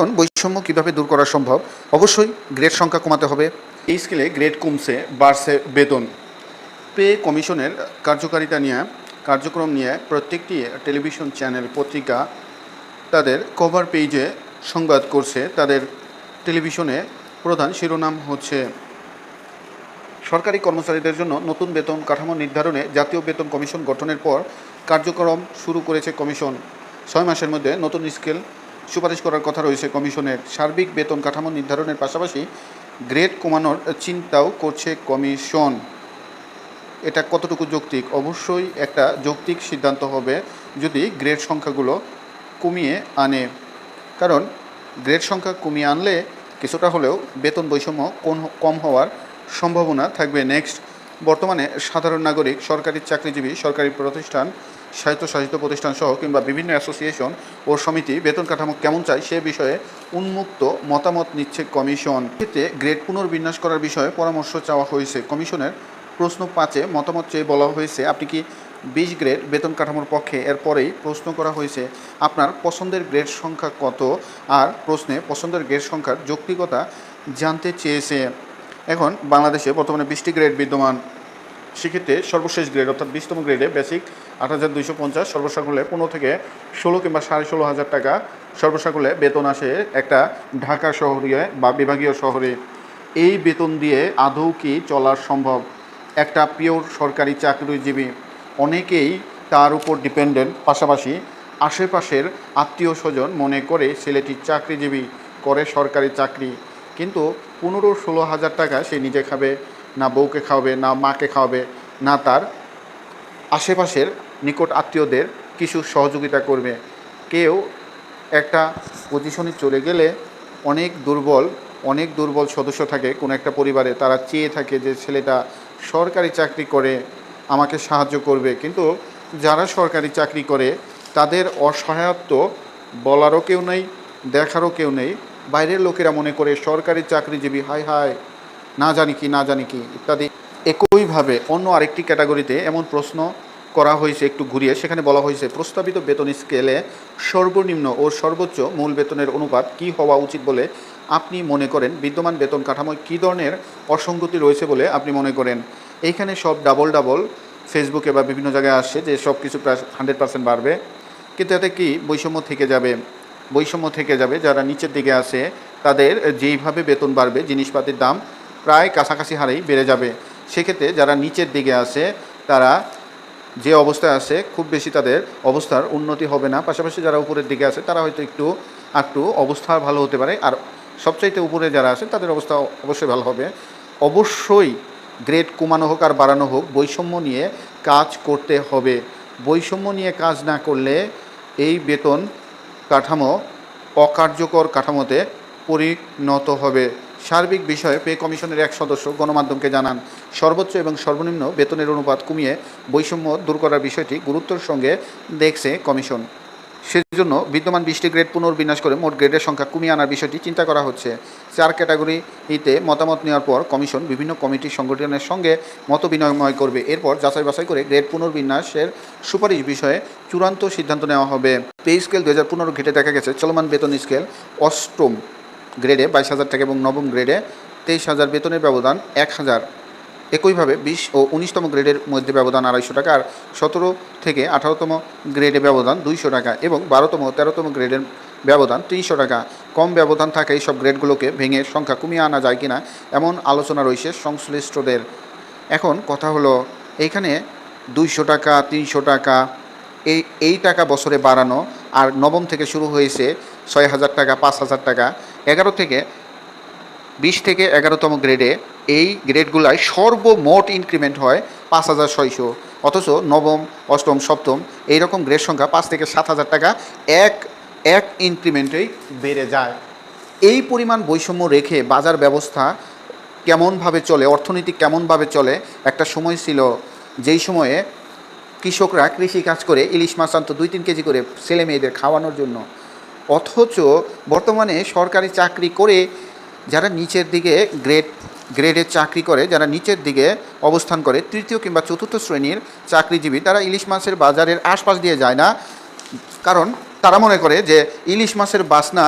এখন বৈষম্য কীভাবে দূর করা সম্ভব? অবশ্যই গ্রেড সংখ্যা কমাতে হবে। এই স্কেলে গ্রেড কমছে, বাড়ছে বেতন। পে কমিশনের কার্যকারিতা নিয়ে, কার্যক্রম নিয়ে প্রত্যেকটি টেলিভিশন চ্যানেল পত্রিকা তাদের কভার পেজে সংবাদ করছে। তাদের টেলিভিশনে প্রধান শিরোনাম হচ্ছে, সরকারি কর্মচারীদের জন্য নতুন বেতন কাঠামো নির্ধারণে জাতীয় বেতন কমিশন গঠনের পর কার্যক্রম শুরু করেছে কমিশন। ছয় মাসের মধ্যে নতুন স্কেল সুপারিশ করার কথা রয়েছে কমিশনের। সার্বিক বেতন কাঠামো নির্ধারণের পাশাপাশি গ্রেড কমানোর চিন্তাও করছে কমিশন। এটা কতটুকু যৌক্তিক? অবশ্যই একটা যৌক্তিক সিদ্ধান্ত হবে যদি গ্রেড সংখ্যাগুলো কমিয়ে আনে। কারণ গ্রেড সংখ্যা কমিয়ে আনলে কিছুটা হলেও বেতন বৈষম্য কোন- কম হওয়ার সম্ভাবনা থাকবে। নেক্সট, বর্তমানে সাধারণ নাগরিক, সরকারি চাকরিজীবী, সরকারি প্রতিষ্ঠান স্বায়ত্তশাসিত প্রতিষ্ঠান সহ কিংবা বিভিন্ন অ্যাসোসিয়েশন ও সমিতি বেতন কাঠামো কেমন চায় সে বিষয়ে উন্মুক্ত মতামত নিচ্ছে কমিশন। এতে গ্রেড পুনর্বিন্যাস করার বিষয়ে পরামর্শ চাওয়া হয়েছে। কমিশনের প্রশ্ন পাঁচে মতামত চেয়ে বলা হয়েছে, আপনি কি বিশ গ্রেড বেতন কাঠামোর পক্ষে এরপরেই প্রশ্ন করা হয়েছে, আপনার পছন্দের গ্রেড সংখ্যা কত? আর প্রশ্নে পছন্দের গ্রেড সংখ্যার যৌক্তিকতা জানতে চেয়েছে। এখন বাংলাদেশে বর্তমানে বিশটি গ্রেড বিদ্যমান। সেক্ষেত্রে সর্বশেষ গ্রেড অর্থাৎ বিশতম গ্রেডে বেসিক আট হাজার দুইশো পঞ্চাশ, সর্বসাকুল্যে পনেরো থেকে ষোলো কিংবা সাড়ে ষোলো হাজার টাকা। সর্বসাকুল্যে বেতন আসে একটা ঢাকা শহরে বা বিভাগীয় শহরে। এই বেতন দিয়ে আদৌ কি চলা সম্ভব? একটা পিওর সরকারি চাকরিজীবী, অনেকেই তার উপর ডিপেন্ডেন্ট পাশাপাশি আশেপাশের আত্মীয় স্বজন মনে করে ছেলেটি চাকরিজীবী, করে সরকারি চাকরি। কিন্তু পনেরো ষোলো হাজার টাকা সে নিজে খাবে। না বউকে খাওয়াবে, না মাকে খাওয়াবে, না তার আশেপাশের নিকট আত্মীয়দের কিছু সহযোগিতা করবে। কেউ একটা পজিশনে চলে গেলে অনেক দুর্বল অনেক দুর্বল সদস্য থাকে কোনো একটা পরিবারে। তারা চেয়ে থাকে যে ছেলেটা সরকারি চাকরি করে, আমাকে সাহায্য করবে। কিন্তু যারা সরকারি চাকরি করে, তাদের অসহায়ত্ব বলারও কেউ নেই, দেখারও কেউ নেই। বাইরের লোকেরা মনে করে সরকারি চাকরিজীবী হাই হাই না জানি কি, না জানি কি, ইত্যাদি। একইভাবে অন্য আরেকটি ক্যাটাগরিতে এমন প্রশ্ন করা হয়েছে একটু ঘুরিয়ে। সেখানে বলা হয়েছে, প্রস্তাবিত বেতন স্কেলে সর্বনিম্ন ও সর্বোচ্চ মূল বেতনের অনুপাত কি হওয়া উচিত বলে আপনি মনে করেন? বিদ্যমান বেতন কাঠামোয় কী ধরনের অসঙ্গতি রয়েছে বলে আপনি মনে করেন? এইখানে সব ডাবল ডাবল ফেসবুকে বা বিভিন্ন জায়গায় আসছে যে সব কিছু প্রায় হান্ড্রেড পার্সেন্ট বাড়বে। কিন্তু এতে কি বৈষম্য থেকে যাবে? বৈষম্য থেকে যাবে যারা নিচের দিকে আছে তাদের যেইভাবে বেতন বাড়বে, জিনিসপাতির দাম প্রায় কাছাকাছি হারেই বেড়ে যাবে। সেক্ষেত্রে যারা নিচের দিকে আছে, তারা যে অবস্থায় আছে, খুব বেশি তাদের অবস্থার উন্নতি হবে না। পাশাপাশি যারা উপরের দিকে আছে, তারা হয়তো একটু একটু অবস্থা ভালো হতে পারে। আর সবচাইতে উপরে যারা আছে তাদের অবস্থা অবশ্যই ভালো হবে। অবশ্যই গ্রেড কমানো হোক আর বাড়ানো হোক, বৈষম্য নিয়ে কাজ করতে হবে। বৈষম্য নিয়ে কাজ না করলে এই বেতন কাঠামো অকার্যকর কাঠামোতে পরিণত হবে। সার্বিক বিষয়ে পে কমিশনের এক সদস্য গণমাধ্যমকে জানান, সর্বোচ্চ এবং সর্বনিম্ন বেতনের অনুপাত কমিয়ে বৈষম্য দূর করার বিষয়টি গুরুত্বের সঙ্গে দেখছে কমিশন। সেজন্য বিদ্যমান বিশটি গ্রেড পুনর্বিন্যাস করে মোট গ্রেডের সংখ্যা কমিয়ে আনার বিষয়টি চিন্তা করা হচ্ছে। চার ক্যাটাগরিতে মতামত নেওয়ার পর কমিশন বিভিন্ন কমিটি সংগঠনের সঙ্গে মত বিনিময় করবে। এরপর যাচাই বাছাই করে গ্রেড পুনর্বিন্যাসের সুপারিশ বিষয়ে চূড়ান্ত সিদ্ধান্ত নেওয়া হবে। পে স্কেল দু হাজার পনেরো ঘেটে দেখা গেছে চলমান বেতন স্কেল অষ্টম। গ্রেডে বাইশ হাজার টাকা এবং নবম গ্রেডে তেইশ হাজার বেতনের ব্যবধান এক হাজার। একইভাবে বিশ ও উনিশতম গ্রেডের মধ্যে ব্যবধান আড়াইশো টাকা আর সতেরো থেকে আঠারোতম গ্রেডে ব্যবধান দুইশো টাকা এবং বারোতম তেরোতম গ্রেডের ব্যবধান তিনশো টাকা। কম ব্যবধান থাকা এই সব গ্রেডগুলোকে ভেঙে সংখ্যা কমিয়ে আনা যায় কিনা এমন আলোচনা রয়েছে সংশ্লিষ্টদের। এখন কথা হলো এইখানে দুইশো টাকা, তিনশো টাকা, এই এই টাকা বছরে বাড়ানো আর নবম থেকে শুরু হয়েছে ছয় হাজার টাকা, পাঁচ হাজার টাকা। এগারো থেকে বিশ থেকে এগারোতম গ্রেডে এই গ্রেডগুলায় সর্বমোট ইনক্রিমেন্ট হয় পাঁচ হাজার ছয়শো। অথচ নবম, অষ্টম, সপ্তম এই রকম গ্রেড সংখ্যা পাঁচ থেকে সাত হাজার টাকা এক এক ইনক্রিমেন্টেই বেড়ে যায়। এই পরিমাণ বৈষম্য রেখে বাজার ব্যবস্থা কেমনভাবে চলে, অর্থনীতি কেমনভাবে চলে, একটা সময় ছিল যেই সময়ে কৃষকরা কৃষি কাজ করে, ইলিশ মাছ আনতো দুই, তিন কেজি করে ছেলে মেয়েদের খাওয়ানোর জন্য। অথচ বর্তমানে সরকারি চাকরি করে যারা নিচের দিকে গ্রেড গ্রেডের চাকরি করে, যারা নিচের দিকে অবস্থান করে, তৃতীয় কিংবা চতুর্থ শ্রেণির চাকরিজীবী, তারা ইলিশ মাছের বাজারের আশপাশ দিয়ে যায় না। কারণ তারা মনে করে যে ইলিশ মাছের বাসনা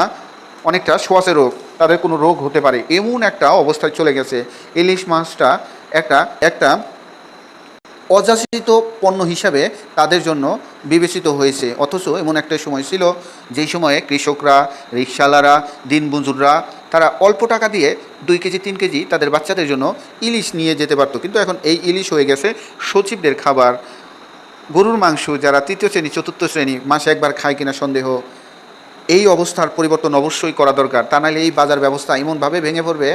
অনেকটা সোয়াশে রোগ, তাদের কোনো রোগ হতে পারে। এমন একটা অবস্থায় চলে গেছে। ইলিশ মাছটা একটা একটা অযাচিত পণ্য হিসাবে তাদের জন্য বিবেচিত হয়েছে। অথচ এমন একটা সময় ছিল, যেই সময়ে কৃষকরা রিক্সাওয়ালারা দিনমজুররা, তারা অল্প টাকা দিয়ে দুই কেজি, তিন কেজি তাদের বাচ্চাদের জন্য ইলিশ নিয়ে যেতে পারতো। কিন্তু এখন এই ইলিশ হয়ে গেছে সচিবদের খাবার। গরুর মাংস যারা তৃতীয় শ্রেণি, চতুর্থ শ্রেণি, মাসে একবার খায় কিনা সন্দেহ। এই অবস্থার পরিবর্তন অবশ্যই করা দরকার। তা নাহলে এই বাজার ব্যবস্থা এমনভাবে ভেঙে পড়বে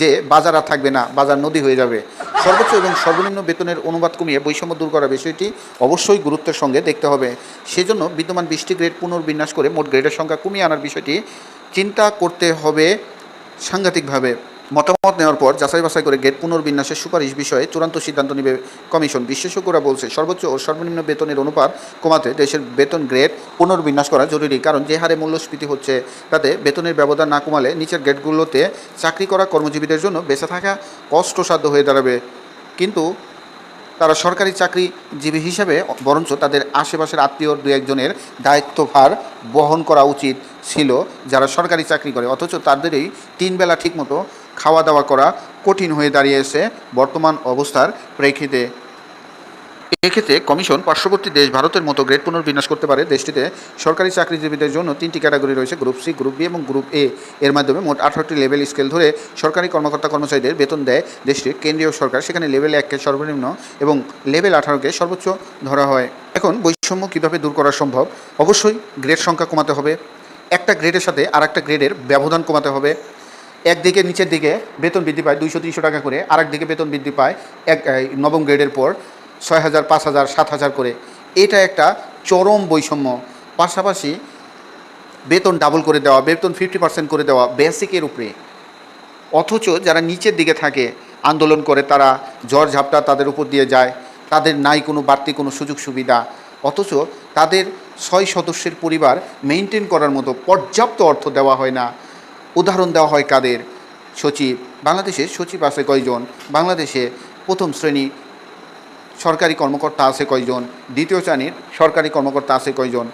যে বাজার আর থাকবে না, বাজার নদী হয়ে যাবে। সর্বোচ্চ এবং সর্বনিম্ন বেতনের অনুবাদ কমিয়ে বৈষম্য দূর করার বিষয়টি অবশ্যই গুরুত্বের সঙ্গে দেখতে হবে। সেজন্য বিদ্যমান বৃষ্টি গ্রেড পুনর্বিন্যাস করে মোট গ্রেডের সংখ্যা কমিয়ে আনার বিষয়টি চিন্তা করতে হবে সাংঘাতিকভাবে। মতামত নেওয়ার পর যাচাই বাছাই করে গেট পুনর্বিন্যাসের সুপারিশ বিষয়ে চূড়ান্ত সিদ্ধান্ত নেবে কমিশন। বিশেষজ্ঞরা বলছে, সর্বোচ্চ ও সর্বনিম্ন বেতনের অনুপাত কমাতে দেশের বেতন গ্রেড পুনর্বিন্যাস করা জরুরি, কারণ যে হারে মূল্যস্ফীতি হচ্ছে তাতে বেতনের ব্যবধান না কমালে নিচের গেটগুলোতে চাকরি করা কর্মজীবীদের জন্য বেঁচে থাকা কষ্টসাধ্য হয়ে দাঁড়াবে। কিন্তু তারা সরকারি চাকরিজীবী হিসেবে, বরঞ্চ তাদের আশেপাশের আত্মীয় দু একজনের দায়িত্বভার বহন করা উচিত ছিল যারা সরকারি চাকরি করে, অথচ তাদেরই তিন বেলা ঠিকমতো খাওয়া দাওয়া করা কঠিন হয়ে দাঁড়িয়েছে বর্তমান অবস্থার প্রেক্ষিতে। এক্ষেত্রে কমিশন পার্শ্ববর্তী দেশ ভারতের মতো গ্রেড পুনর্বিন্যাস করতে পারে। দেশটিতে সরকারি চাকরিজীবীদের জন্য তিনটি ক্যাটাগরি রয়েছে, গ্রুপ সি, গ্রুপ বি এবং গ্রুপ এ। এর মাধ্যমে মোট আঠারোটি লেভেল স্কেল ধরে সরকারি কর্মকর্তা কর্মচারীদের বেতন দেয় দেশটির কেন্দ্রীয় সরকার। সেখানে লেভেল এককে সর্বনিম্ন এবং লেভেল আঠারোকে সর্বোচ্চ ধরা হয়। এখন বৈষম্য কীভাবে দূর করা সম্ভব? অবশ্যই গ্রেড সংখ্যা কমাতে হবে। একটা গ্রেডের সাথে আর একটা গ্রেডের ব্যবধান কমাতে হবে। একদিকে, নিচের দিকে বেতন বৃদ্ধি পায় দুইশো, তিনশো টাকা করে, আরেক দিকে বেতন বৃদ্ধি পায় এক নবম গ্রেডের পর ছয় হাজার, পাঁচ হাজার, সাত হাজার করে। এটা একটা চরম বৈষম্য। পাশাপাশি বেতন ডাবল করে দেওয়া, বেতন ফিফটি পার্সেন্ট করে দেওয়া বেসিকের উপরে। অথচ যারা নিচের দিকে থাকে, আন্দোলন করে, তারা ঝড় ঝাপটা তাদের উপর দিয়ে যায়। তাদের নাই কোনো বাড়তি কোনো সুযোগ সুবিধা। অথচ তাদের ছয় সদস্যের পরিবার মেনটেন করার মতো পর্যাপ্ত অর্থ দেওয়া হয় না। উদাহরণ দেওয়া হয় কাদের? সচিব বাংলাদেশে সচিব আছে কয়জন? বাংলাদেশে প্রথম শ্রেণি সরকারি কর্মকর্তা আছে কয়জন? দ্বিতীয় শ্রেণির সরকারি কর্মকর্তা আছে কয়জন?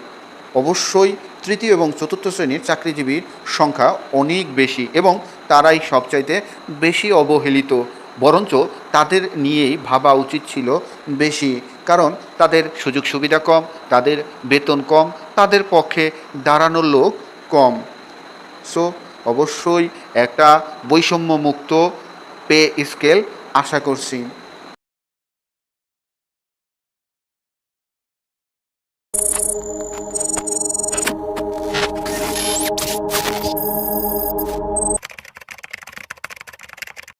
অবশ্যই তৃতীয় এবং চতুর্থ শ্রেণির চাকরিজীবীর সংখ্যা অনেক বেশি এবং তারাই সবচাইতে বেশি অবহেলিত, বরঞ্চ তাদের নিয়েই ভাবা উচিত ছিল বেশি। কারণ তাদের সুযোগ সুবিধা কম, তাদের বেতন কম, তাদের পক্ষে দাঁড়ানোর লোক কম। সো অবশ্যই একটা বৈষম্যমুক্ত পে স্কেল আশা করছি।